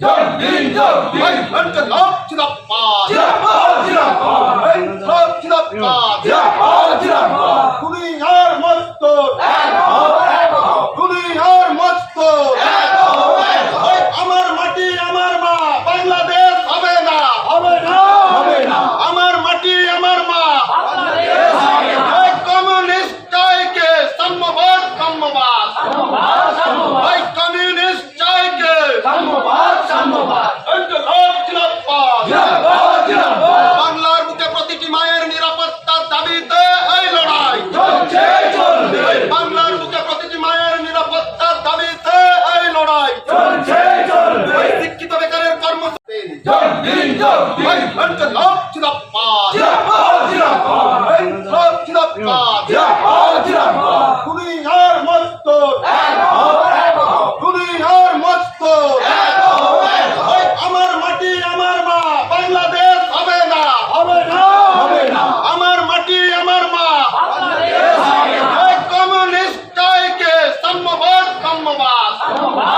জিরাপাল জিরাপাল জিরাপাল জিরাপাল জিরাপাল জিরাপাল জয় হিন্দ জয় ভারত जिंदाबाद जिंदाबाद जिंदाबाद জয় ভারত जिंदाबाद তুমি আর মরতে না হবে না হবে না তুমি আর মরতে না হবে না আমার মাটি আমার মা বাংলাদেশ হবে না হবে না হবে না আমার মাটি আমার মা বাংলাদেশ হবে না আয় কোন নিশ্চয়কে সর্ববাস সর্ববাস